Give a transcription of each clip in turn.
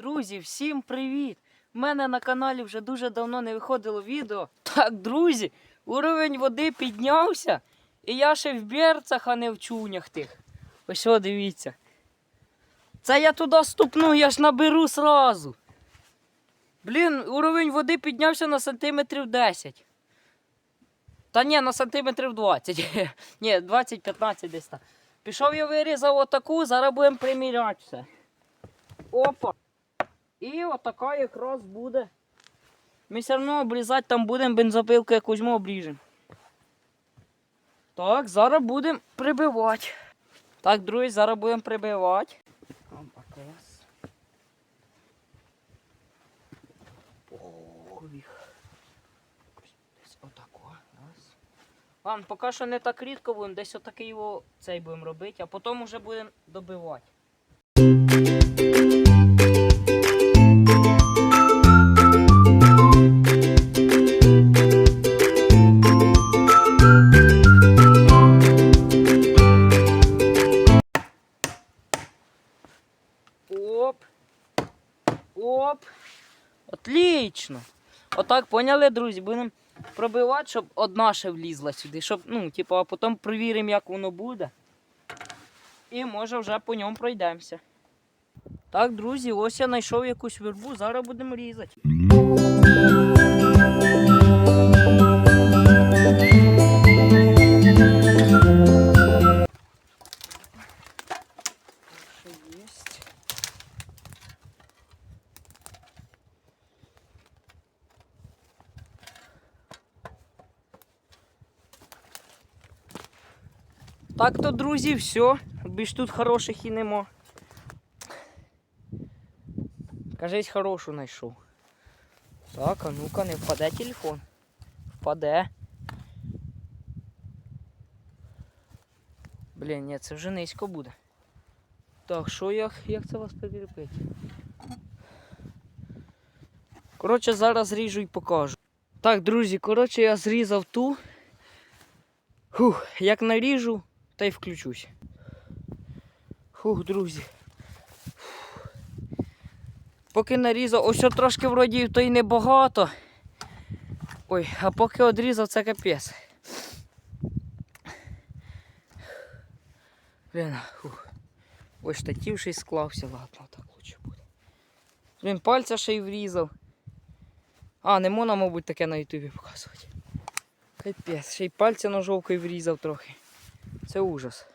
Друзі, всім привіт! У мене на каналі вже дуже давно не виходило відео. Так, друзі, уровень води піднявся, і я ще в берцах, а не в чунях тих. Ось о, дивіться. Це я туди ступну, я ж наберу сразу. Блін, уровень води піднявся на сантиметрів 10. Та ні, на сантиметрів 20. ні, 20-15 десь так. Пішов я вирізав отаку, зараз будемо приміряти все. Опа. І отака якраз буде. Ми все одно обрізати там будемо, бензопилку якусь ми обріжемо. Так, зараз будемо прибивати. Так, друзі, зараз будемо прибивати. Ладно, поки що не так рідко будемо, десь отакий його цей будемо робити, а потім вже будемо добивати. Оп. Оп. Отлично. Отак, поняли, друзі? Будемо пробивати, щоб одна ще влізла сюди. Щоб, ну, типу, а потім перевіримо, як воно буде. І може вже по ньому пройдемося. Так, друзі, ось я знайшов якусь вербу, зараз будемо різати. Так то, друзі, все. Більш тут хороших і нема. Кажись, хорошу знайшов. Так, а ну-ка, не впаде телефон. Впаде. Блін, ні, це вже низько буде. Так, що як, як це вас прикріпити? Коротше, зараз ріжу і покажу. Так, друзі, коротше, я зрізав ту. Фух, як наріжу, та й включусь. Фух, друзі. Поки нарізав, ось трошки вроді то й небагато. Ой, а поки одрізав, це капець. Блін, фух. Ось штатів ще й склався, ладно, так лучше буде. Блін, пальця ще й врізав. А, не можна, мабуть, таке на ютубі показувати. Капець, ще й пальця ножовкою врізав трохи. Це ужас.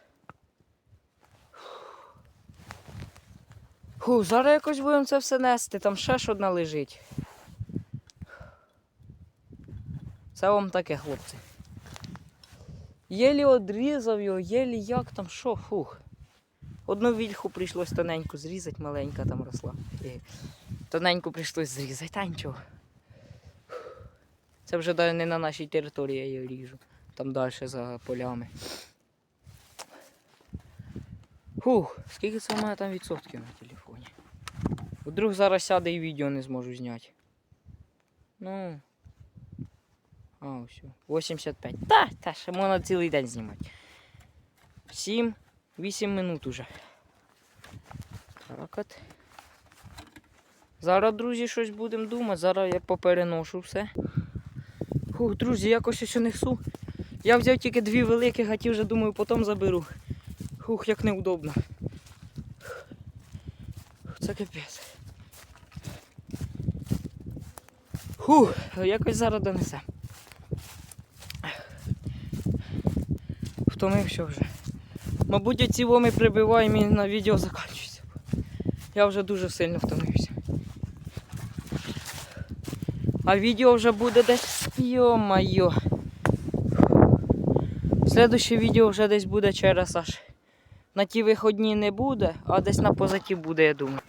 Фу, зараз якось будемо це все нести, там ще ж одна лежить. Це вам таке, хлопці. Єлі одрізав його, єлі як там, що, фух. Одну вільху прийшлось тоненьку зрізати, маленька там росла. І тоненьку прийшлось зрізати, та нічого. Це вже не на нашій території я її ріжу. Там далі за полями. Фух, скільки це в мене там відсотків на телефоні? Вдруг зараз сяде і відео не зможу зняти. Ну. А, все. 85. Та, та, ще можна цілий день знімати. 7, 8 минут уже. Так от. Зараз, друзі, щось будемо думати. Зараз я попереношу все. Фух, друзі, якось ще несу. Я взяв тільки дві великі, хотів вже думаю, потім заберу. Фух, як неудобно. Це капець. Фух, якось зараз донесе. Втомився вже. Мабуть, оці воми прибиваємо і на відео закінчується. Я вже дуже сильно втомився. А відео вже буде десь. Йо-майо. Слідуще відео вже десь буде через аж. На ті виходні не буде, а десь на позаті буде, я думаю.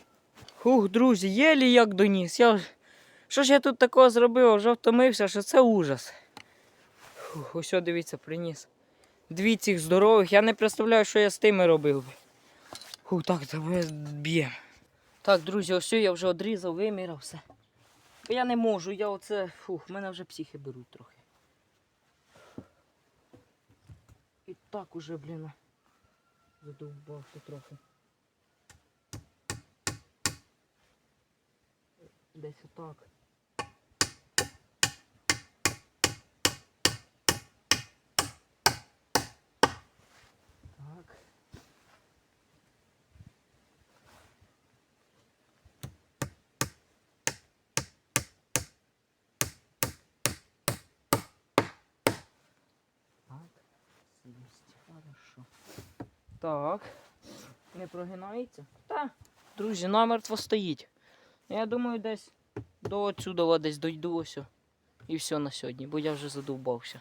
Хух, друзі, єлі як доніс. Я... Що ж я тут такого зробив? Вже втомився, що це ужас. Фух, ось дивіться, приніс. Дві цих здорових. Я не представляю, що я з тими робив би. Фух, так, давай б'ємо. Так, друзі, ось я вже одрізав, виміряв все. Я не можу, я оце. Фух, мене вже психи беруть трохи. І так уже, блін. Задовбав трохи. Десь отак. Так. Так. Есть. Хорошо. Так. Не прогинається? Та. Друзі, намертво стоїть. Я думаю, десь до отсюда десь дойду ось. І все на сьогодні, бо я вже задовбався.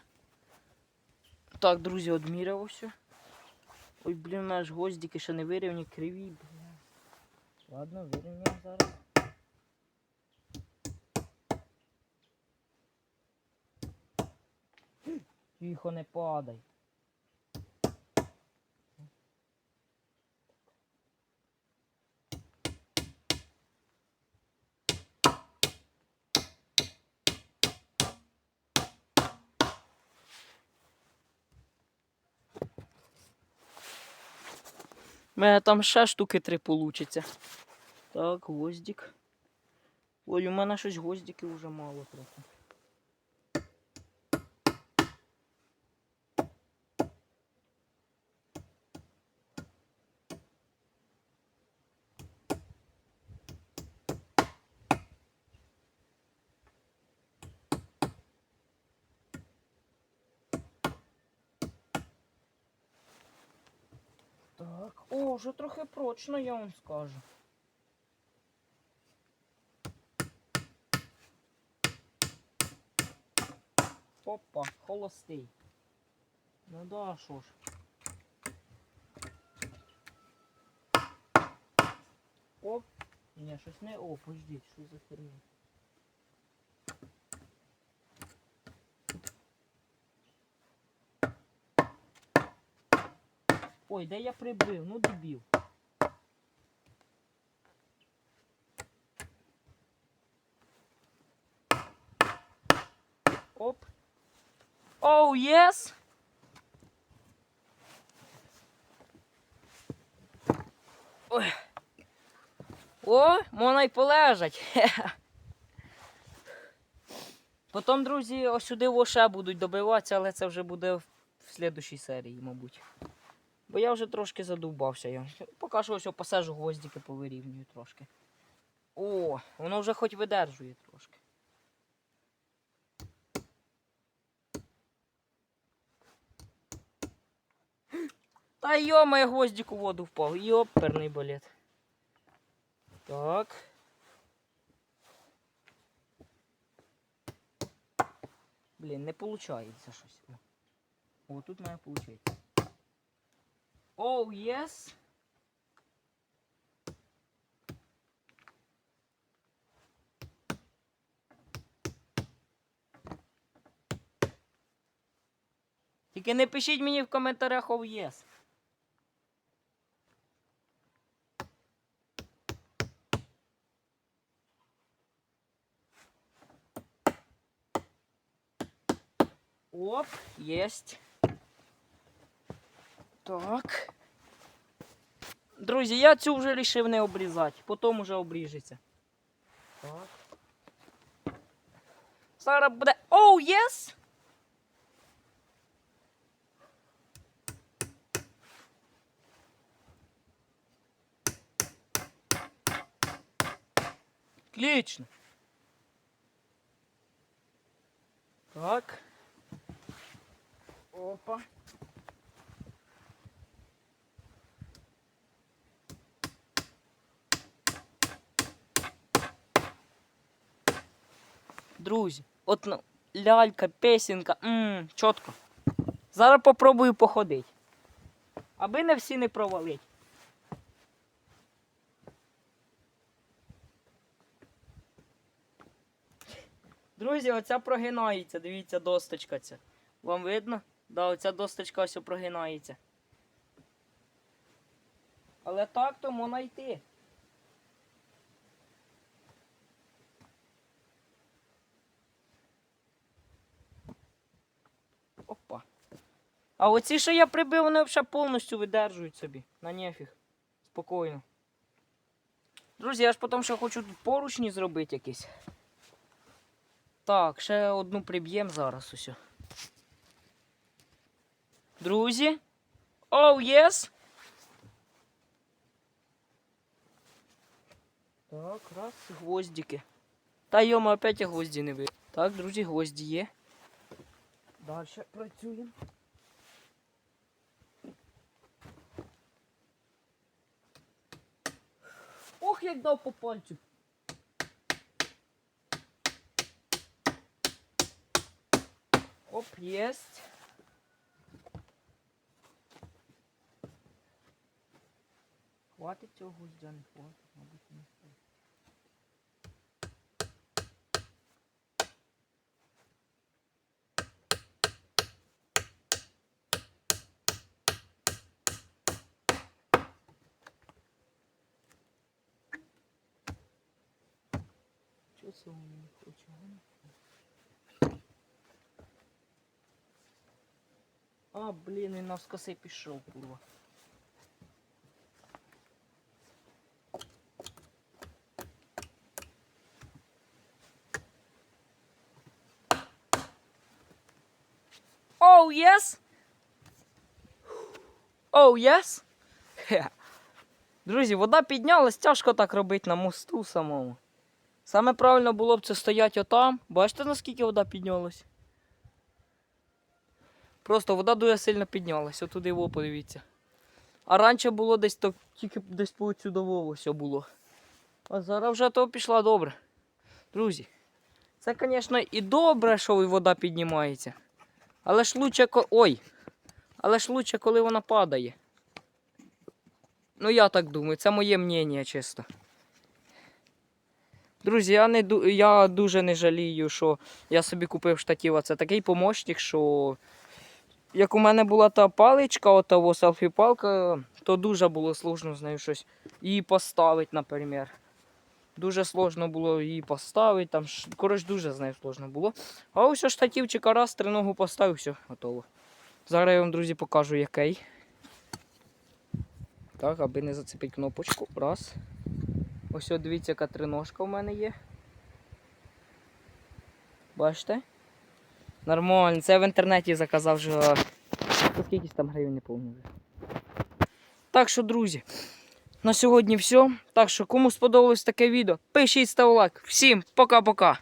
Так, друзі, одміряв ось. Ой, блін, у мене гвоздики ще не вирівні, криві, блін. Ладно, вирівняємо зараз. Тихо, не падай. У мене там ще штуки три получиться. Так, гвоздик. Ой, у мене щось гвоздиків вже мало трохи. Так, о, вже трохи прочно, я вам скажу. Опа, холостий. Ну да, що ж. Оп. Ні, щось не. О, пождіть, що за херня. Ой, де я прибив? Ну дебіл. Оп. Оу, єс! Ой. О, можна й полежать. Потім, друзі, ось сюди во ще будуть добиватися, але це вже буде в в слідущій серії, мабуть. Бо я вже трошки задовбався. Я. Поки що ось посажу гвоздики повирівнюю трошки. О, воно вже хоч видержує трошки. Та йома, гвоздик у воду впав. Йоперний балет. Так. Блін, не виходить щось. О, тут має виходить. Оу, єс. Тільки не пишіть мені в коментарях оу єс. Оп, єсть. Так. Друзі, я цю вже рішив не обрізати, потім вже обріжеться. Так. Зараз буде. Оу, єс! Отлично. Так. Опа. Друзі, от ну, лялька, песенка, мм, чітко. Зараз попробую походити. Аби не всі не провалить. Друзі, оця прогинається, дивіться, досточка ця. Вам видно? Да, оця досточка ось прогинається. Але так то можна йти. Опа. А оці, що я прибив, вони взагалі повністю видержують собі. На нефіг. Спокійно. Друзі, я ж потім ще хочу тут поручні зробити якісь. Так, ще одну приб'ємо зараз усе. Друзі. Оу, єс! Так, раз, гвоздики. Та йома, опять гвозді не ви. Так, друзі, гвозді є. Далі працюємо. Ох, як дав по пальцю. Оп, єсть. Хватить цього гвоздя, не хватить, мабуть, не це воно не хоче? А, блін, він навскоси пішов, курва. Оу, єс! Оу, єс! Друзі, вода піднялась, тяжко так робити на мосту самому. Саме правильно було б це стояти отам. Бачите, наскільки вода піднялась? Просто вода дуже сильно піднялась, отуди во подивіться. А раніше було десь то тільки десь по сюдового все було. А зараз вже то пішла добре. Друзі, це, звісно, і добре, що вода піднімається. Але ж лучше, ой. Але ж лучше, коли вона падає. Ну, я так думаю, це моє мнення чисто. Друзі, я, не, я дуже не жалію, що я собі купив штатів. А Це такий помощник, що як у мене була та паличка, отого селфі-палка, то дуже було сложно з нею щось її поставити, наприклад. Дуже сложно було її поставити. Там, коротше, дуже з нею сложно було. А ось штативчика раз, триногу поставив, все, готово. Зараз я вам, друзі, покажу який. Так, аби не зацепити кнопочку. Раз. Ось от дивіться, яка триножка у мене є. Бачите? Нормально. Це я в інтернеті заказав вже. Скільки там гривень не пам'ятаю. Так що, друзі, на сьогодні все. Так що, кому сподобалось таке відео, пишіть став лайк. Всім пока-пока.